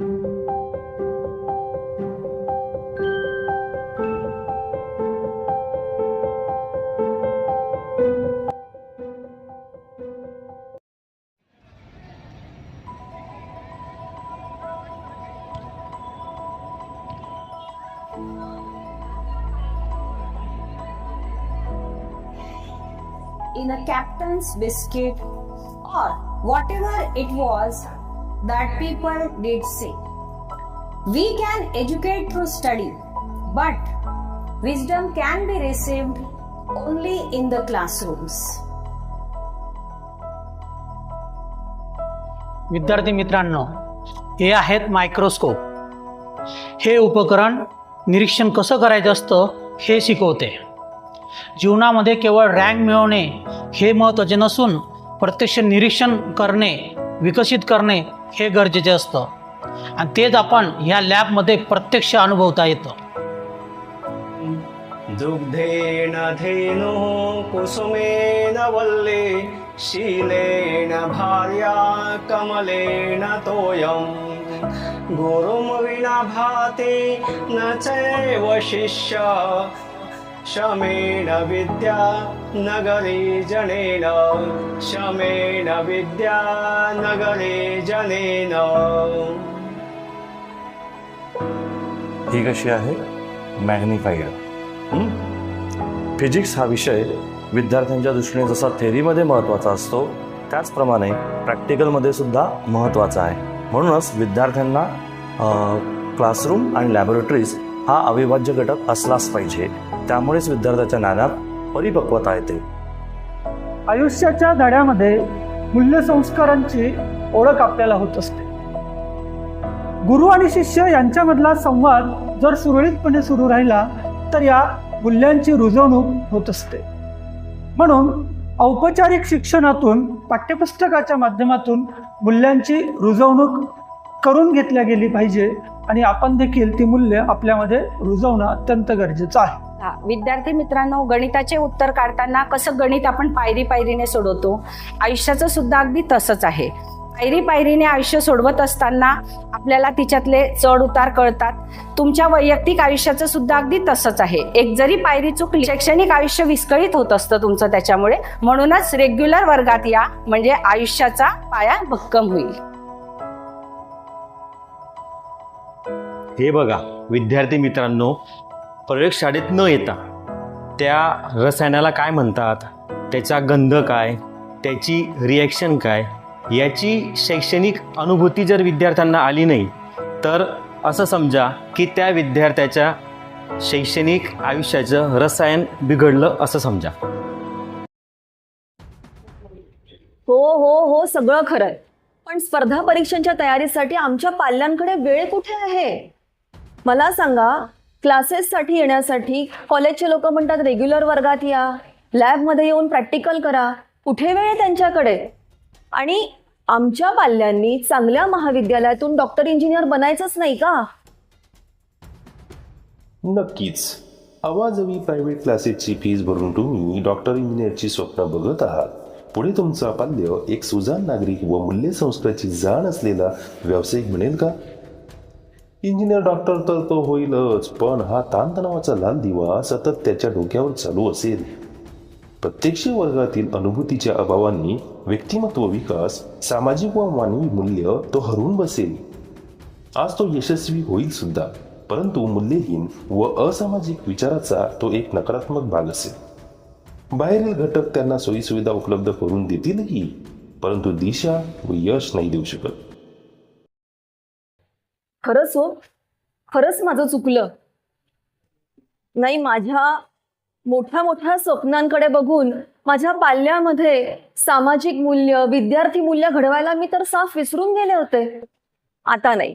in a captain's biscuit or whatever it was that people did say. We can educate through study, but wisdom can be received only in the classrooms. विद्यार्थी मित्रांनो हे आहेत microscope हे उपकरण निरीक्षण कसं करायचं असतं हे शिकवते जीवनामध्ये केवळ रँक मिळवणे हे महत्त्वाचे नसून प्रत्यक्ष निरीक्षण करणे विकसित करणे हे गरजेचे असतं. आणि तेच आपण ह्या लॅबमध्ये प्रत्यक्ष अनुभवता येतं. दुग्धेन धेनु कुसुमेन वल्ले शीलेन भार्या कमलेन तोयम् गुरुं विना भाति न चैव शिष्य शमेण विद्या नगरे जनेन। शमेण विद्या नगरे जनेन। ही कशी आहे? मॅग्निफायर फिजिक्स हा विषय विद्यार्थ्यांच्या दृष्टीने जसा थेरीमध्ये महत्त्वाचा असतो त्याचप्रमाणे प्रॅक्टिकलमध्ये सुद्धा महत्त्वाचा आहे. म्हणूनच विद्यार्थ्यांना क्लासरूम आणि लॅबोरेटरीज हा अविभाज्य घटक असलाच पाहिजे. त्यामुळेच विद्यार्थ्याच्या ज्ञानात परिपक्वता येते. आयुष्याच्या धड्यामध्ये मूल्यसंस्कारांची ओळख आपल्याला होत असते. गुरु आणि शिष्य यांच्यामधला संवाद जर सुरळीतपणे सुरू राहिला तर या मूल्यांची रुजवणूक होत असते. म्हणून औपचारिक शिक्षणातून पाठ्यपुस्तकाच्या माध्यमातून मूल्यांची रुजवणूक करून घेतल्या गेली पाहिजे आणि आपण देखील ती मूल्य आपल्यामध्ये रुजवणं अत्यंत गरजेचं आहे. हा, विद्यार्थी मित्रांनो गणिताचे उत्तर काढताना कसं गणित आपण पायरी पायरीने सोडवतो आयुष्याचं सुद्धा अगदी तसंच आहे. पायरी पायरीने आयुष्य सोडवत असताना आपल्याला तिच्यातले चढ उतार कळतात. तुमच्या वैयक्तिक आयुष्याचं सुद्धा अगदी तसंच आहे. एक जरी पायरी चुकली शैक्षणिक आयुष्य विस्कळीत होत असतं तुमचं त्याच्यामुळे. म्हणूनच रेग्युलर वर्गात या म्हणजे आयुष्याचा पाया भक्कम होईल. हे बघा विद्यार्थी मित्रांनो प्रयोगशाळेत न येता त्या रसायनाला काय म्हणतात? त्याचा गंध काय? त्याची रिॲक्शन काय? याची शैक्षणिक अनुभूती जर विद्यार्थ्यांना आली नाही तर असं समजा की त्या विद्यार्थ्याच्या शैक्षणिक आयुष्याचं रसायन बिघडलं असं समजा. हो हो हो सगळं खरंय. पण स्पर्धा परीक्षांच्या तयारीसाठी आमच्या पाल्यांकडे वेळ कुठे आहे? मला सांगा क्लासेससाठी येण्यासाठी कॉलेजचे लोक म्हणतात रेग्युलर वर्गात या लॅबमध्ये येऊन प्रॅक्टिकल करा कुठे वेळ आहे त्यांच्याकडे? आणि आमच्या पाल्यांनी चांगल्या महाविद्यालयातून डॉक्टर इंजिनियर बनायचंच नाही का? नक्कीच. आवाजवी प्रायव्हेट क्लासेसची फीज भरून तुम्ही डॉक्टर इंजिनियरची स्वप्न बघत आहात. पुढे तुमचा पाल्य एक सुजाण नागरिक व मूल्यसंस्काराची जाण असलेला व्यावसायिक म्हणेल का? इंजिनियर डॉक्टर तर तो होईलच. पण हा ताणतणावाचा लाल दिवा सतत त्याच्या डोक्यावर चालू असेल. प्रत्यक्ष वर्गातील अनुभूतीच्या अभावांनी व्यक्तिमत्व विकास सामाजिक व मानवी मूल्य तो हरवून बसेल. आज तो यशस्वी होईल सुद्धा परंतु मूल्यहीन व असामाजिक विचाराचा तो एक नकारात्मक भाग असेल. बाहेरील घटक त्यांना सोयीसुविधा उपलब्ध करून देतीलही परंतु दिशा व यश नाही देऊ शकत. खरंच हो. खरंच माझं चुकलं. नाही माझ्या मोठ्या मोठ्या स्वप्नांकडे बघून माझ्या पाल्यामध्ये सामाजिक मूल्य विद्यार्थी मूल्य घडवायला मी तर साफ विसरून गेले होते. आता नाही.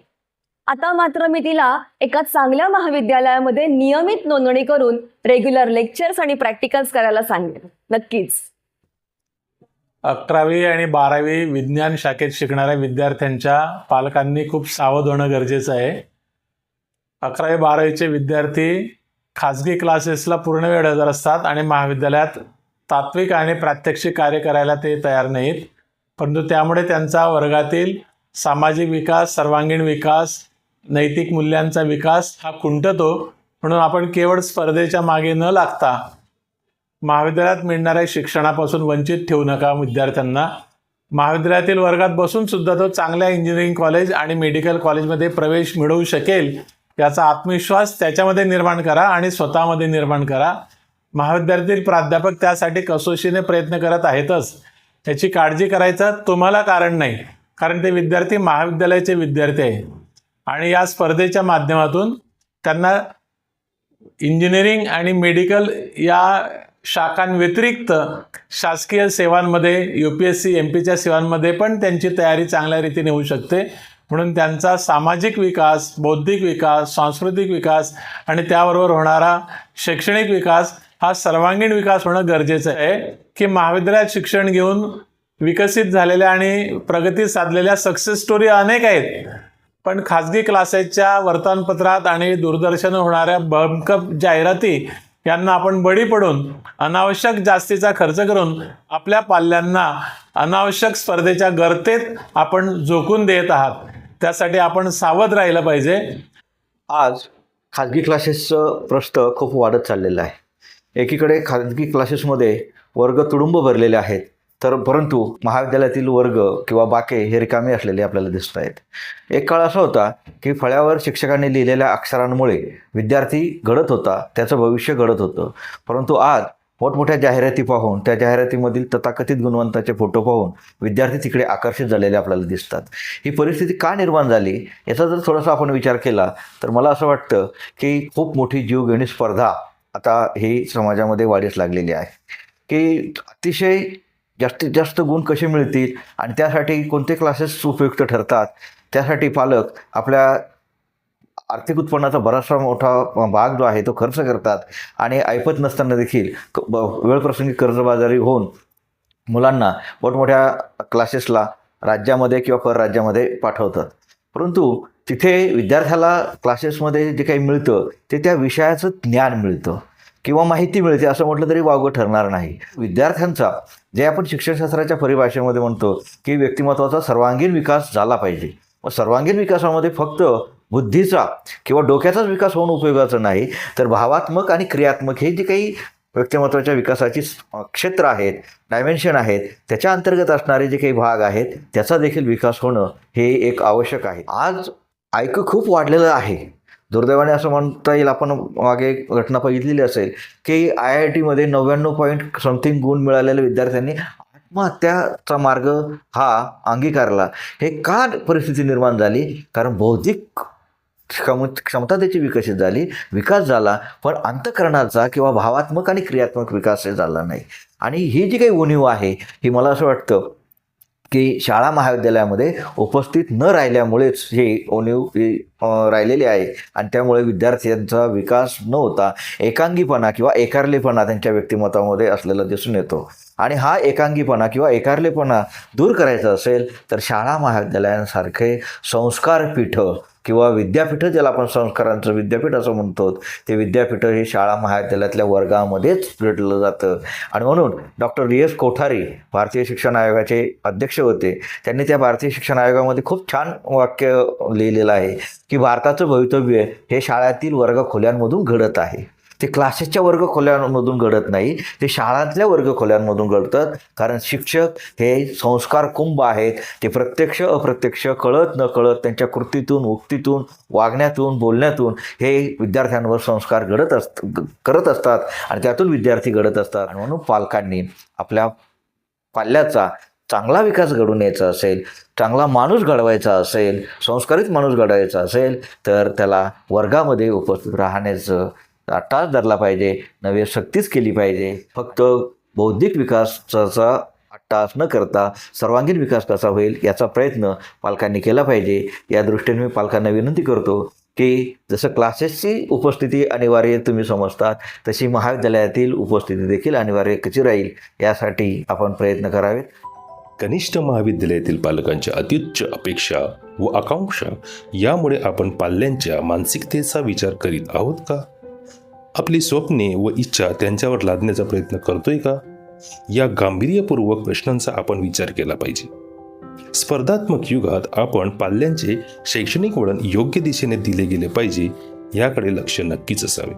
आता मात्र मी तिला एका चांगल्या महाविद्यालयामध्ये नियमित नोंदणी करून रेग्युलर लेक्चर्स आणि प्रॅक्टिकल्स करायला सांगेन. नक्कीच. अकरावी आणि बारावी विज्ञान शाखेत शिकणाऱ्या विद्यार्थ्यांच्या पालकांनी खूप सावध होणं गरजेचं आहे. अकरावी बारावीचे विद्यार्थी खाजगी क्लासेसला पूर्ण वेळ हजर असतात आणि महाविद्यालयात तात्विक आणि प्रात्यक्षिक कार्य करायला ते तयार नाहीत. परंतु त्यामुळे त्यांचा वर्गातील सामाजिक विकास सर्वांगीण विकास नैतिक मूल्यांचा विकास हा खुंटतो म्हणून आपण केवळ स्पर्धेच्या मागे न लागता महाविद्यालयात मिळणाऱ्या शिक्षणापासून वंचित ठेवू नका विद्यार्थ्यांना. महाविद्यालयातील वर्गात बसून सुद्धा तो चांगल्या इंजिनिअरिंग कॉलेज आणि मेडिकल कॉलेजमध्ये प्रवेश मिळवू शकेल याचा आत्मविश्वास त्याच्यामध्ये निर्माण करा आणि स्वतःमध्ये निर्माण करा. महाविद्यालयातील प्राध्यापक त्यासाठी कसोशीने प्रयत्न करत आहेतच. याची काळजी करायचं तुम्हाला कारण नाही कारण ते विद्यार्थी महाविद्यालयाचे विद्यार्थी आहे आणि या स्पर्धेच्या माध्यमातून त्यांना इंजिनिअरिंग आणि मेडिकल या शाखांव्यतिरिक्त शासकीय सेवांमध्ये U P S C M पीच्या सेवांमध्ये पण त्यांची तयारी चांगल्या रीतीने होऊ शकते. म्हणून त्यांचा सामाजिक विकास बौद्धिक विकास सांस्कृतिक विकास आणि त्याबरोबर होणारा शैक्षणिक विकास हा सर्वांगीण विकास होणं गरजेचं आहे की महाविद्यालयात शिक्षण घेऊन विकसित झालेल्या आणि प्रगती साधलेल्या सक्सेस स्टोरी अनेक आहेत. पण खाजगी क्लासेसच्या वर्तमानपत्रात आणि दूरदर्शन होणाऱ्या भमकप जाहिराती यांना आपण बळी पडून अनावश्यक जास्तीचा खर्च करून आपल्या पाल्यांना अनावश्यक स्पर्धेच्या गर्तेत आपण झोकून देत आहात. त्यासाठी आपण सावध राहिलं पाहिजे. आज खाजगी क्लासेसचं प्रश्न खूप वाढत चाललेलं आहे. एकीकडे खाजगी क्लासेसमध्ये वर्ग तुडुंब भरलेले आहेत. तर परंतु महाविद्यालयातील वर्ग किंवा बाके हे रिकामे असलेले आपल्याला दिसत आहेत. एक काळ असा होता की फळ्यावर शिक्षकांनी लिहिलेल्या अक्षरांमुळे विद्यार्थी घडत होता त्याचं भविष्य घडत होतं. परंतु आज मोठमोठ्या जाहिराती पाहून त्या जाहिरातीमधील तथाकथित गुणवंताचे फोटो पाहून विद्यार्थी तिकडे आकर्षित झालेले आपल्याला दिसतात. ही परिस्थिती का निर्माण झाली याचा जर थोडासा आपण विचार केला तर मला असं वाटतं की खूप मोठी जीवघेणी स्पर्धा आता ही समाजामध्ये वाढीस लागलेली आहे. की अतिशय जास्तीत जास्त गुण कसे मिळतील? आणि त्यासाठी कोणते क्लासेस उपयुक्त ठरतात? त्यासाठी पालक आपल्या आर्थिक उत्पन्नाचा बराचसा मोठा भाग जो आहे तो खर्च करतात. आणि ऐपत नसताना देखील क- ब- वेळप्रसंगी कर्जबाजारी होऊन मुलांना मोठमोठ्या क्लासेसला राज्यामध्ये किंवा परराज्यामध्ये पाठवतात. परंतु तिथे विद्यार्थ्याला क्लासेसमध्ये जे काही मिळतं ते त्या विषयाचं ज्ञान मिळतं. किंवा माहिती मिळते असं म्हटलं तरी वावगं ठरणार नाही. विद्यार्थ्यांचा जे आपण शिक्षणशास्त्राच्या परिभाषेमध्ये म्हणतो की व्यक्तिमत्वाचा सर्वांगीण विकास झाला पाहिजे. मग सर्वांगीण विकासामध्ये फक्त बुद्धीचा किंवा डोक्याचाच विकास होणं उपयोगाचं नाही तर भावात्मक आणि क्रियात्मक हे जे काही व्यक्तिमत्वाच्या विकासाची क्षेत्र आहेत डायमेन्शन आहेत त्याच्या अंतर्गत असणारे जे काही भाग आहेत त्याचा देखील विकास होणं हे एक आवश्यक आहे. आज ऐक खूप वाढलेलं आहे. दुर्दैवाने असं म्हणता येईल आपण मागे एक घटना बघितलेली असेल की आय आय टीमध्ये नव्याण्णव पॉईंट समथिंग गुण मिळालेल्या विद्यार्थ्यांनी आत्महत्याचा मार्ग हा अंगीकारला. हे का परिस्थिती निर्माण झाली? कारण बौद्धिक क्षम क्षमता त्याची विकसित झाली विकास झाला पण अंतकरणाचा किंवा भावात्मक आणि क्रियात्मक विकास हे झाला नाही. आणि ही जी काही उणीव आहे ही मला असं वाटतं की शाळा महाविद्यालयामध्ये उपस्थित न राहिल्यामुळेच हे ओणीव राहिलेली आहे. आणि त्यामुळे विद्यार्थ्यांचा विकास न होता एकांगीपणा किंवा एकारलेपणा त्यांच्या व्यक्तिमत्वामध्ये असलेला दिसून येतो. आणि हा एकांगीपणा किंवा एकारलेपणा दूर करायचा असेल तर शाळा महाविद्यालयांसारखे संस्कारपीठं किंवा विद्यापीठं ज्याला आपण संस्कारांचं विद्यापीठ असं म्हणतो ते विद्यापीठं हे शाळा महाविद्यालयातल्या वर्गामध्येच भेटलं जातं. आणि म्हणून डॉक्टर रियस एस कोठारी भारतीय शिक्षण आयोगाचे अध्यक्ष होते. त्यांनी त्या भारतीय शिक्षण आयोगामध्ये खूप छान वाक्य लिहिलेलं आहे की भारताचं भवितव्य हे शाळेतील वर्ग खोल्यांमधून घडत आहे. ते क्लासेसच्या वर्गखोल्यांमधून घडत नाही ते शाळांतल्या वर्गखोल्यांमधून घडतात. कारण शिक्षक हे संस्कार कुंभ आहेत. ते प्रत्यक्ष अप्रत्यक्ष कळत न कळत त्यांच्या कृतीतून उक्तीतून वागण्यातून बोलण्यातून हे विद्यार्थ्यांवर संस्कार घडत असत करत असतात आणि त्यातून विद्यार्थी घडत असतात. आणि म्हणून पालकांनी आपल्या पाल्याचा चांगला विकास घडून यायचा असेल चांगला माणूस घडवायचा असेल संस्कारित माणूस घडवायचा असेल तर त्याला वर्गामध्ये उपस्थित राहण्याचं टाच धरला पाहिजे नवे सक्तीच केली पाहिजे. फक्त बौद्धिक विकासाचा टास न करता सर्वांगीण विकास कसा होईल याचा प्रयत्न पालकांनी केला पाहिजे. या दृष्टीने मी पालकांना विनंती करतो की जसं क्लासेसची उपस्थिती अनिवार्य तुम्ही समजतात तशी महाविद्यालयातील उपस्थिती देखील अनिवार्य कशी राहील यासाठी आपण प्रयत्न करावेत. कनिष्ठ महाविद्यालयातील पालकांच्या अत्युच्च अपेक्षा व आकांक्षा यामुळे आपण पाल्यांच्या मानसिकतेचा विचार करीत आहोत का? आपली स्वप्ने व इच्छा त्यांच्यावर लादण्याचा प्रयत्न करतोय का? या गांभीर्यपूर्वक प्रश्नांचा आपण विचार केला पाहिजे. स्पर्धात्मक युगात आपण पाल्यांचे शैक्षणिक वळण योग्य दिशेने दिले गेले पाहिजे याकडे लक्ष नक्कीच असावे.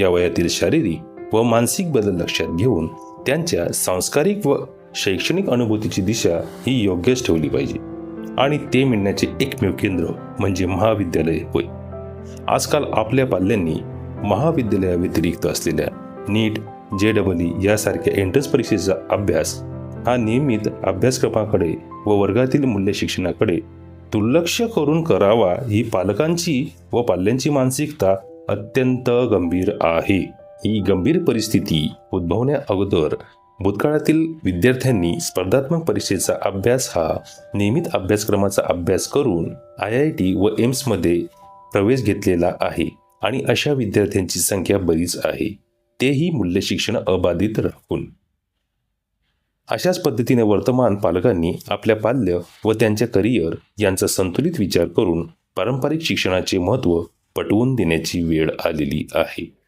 या वयातील शारीरिक व मानसिक बदल लक्षात घेऊन त्यांच्या सांस्कारिक व शैक्षणिक अनुभूतीची दिशा ही योग्यच ठेवली पाहिजे. आणि ते मिळण्याचे एकमेव केंद्र म्हणजे महाविद्यालय होय. आजकाल आपल्या पाल्यांनी महाविद्यालयाव्यतिरिक्त असलेल्या नीट जे डबल ई यासारख्या एंट्रन्स परीक्षेचा अभ्यास हा नियमित अभ्यासक्रमाकडे व वर्गातील मूल्य शिक्षणाकडे दुर्लक्ष करून करावा ही पालकांची व पाल्यांची मानसिकता अत्यंत गंभीर आहे. ही गंभीर परिस्थिती उद्भवण्या अगोदर भूतकाळातील विद्यार्थ्यांनी स्पर्धात्मक परीक्षेचा अभ्यास हा नियमित अभ्यासक्रमाचा अभ्यास करून आय आय टी व एम्समध्ये प्रवेश घेतलेला आहे. आणि अशा विद्यार्थ्यांची संख्या बरीच आहे. तेही मूल्य शिक्षण अबाधित राहून अशाच पद्धतीने वर्तमान पालकांनी आपल्या बाल्य व त्यांच्या करिअर यांचा संतुलित विचार करून पारंपरिक शिक्षणाचे महत्त्व पटवून देण्याची वेळ आलेली आहे.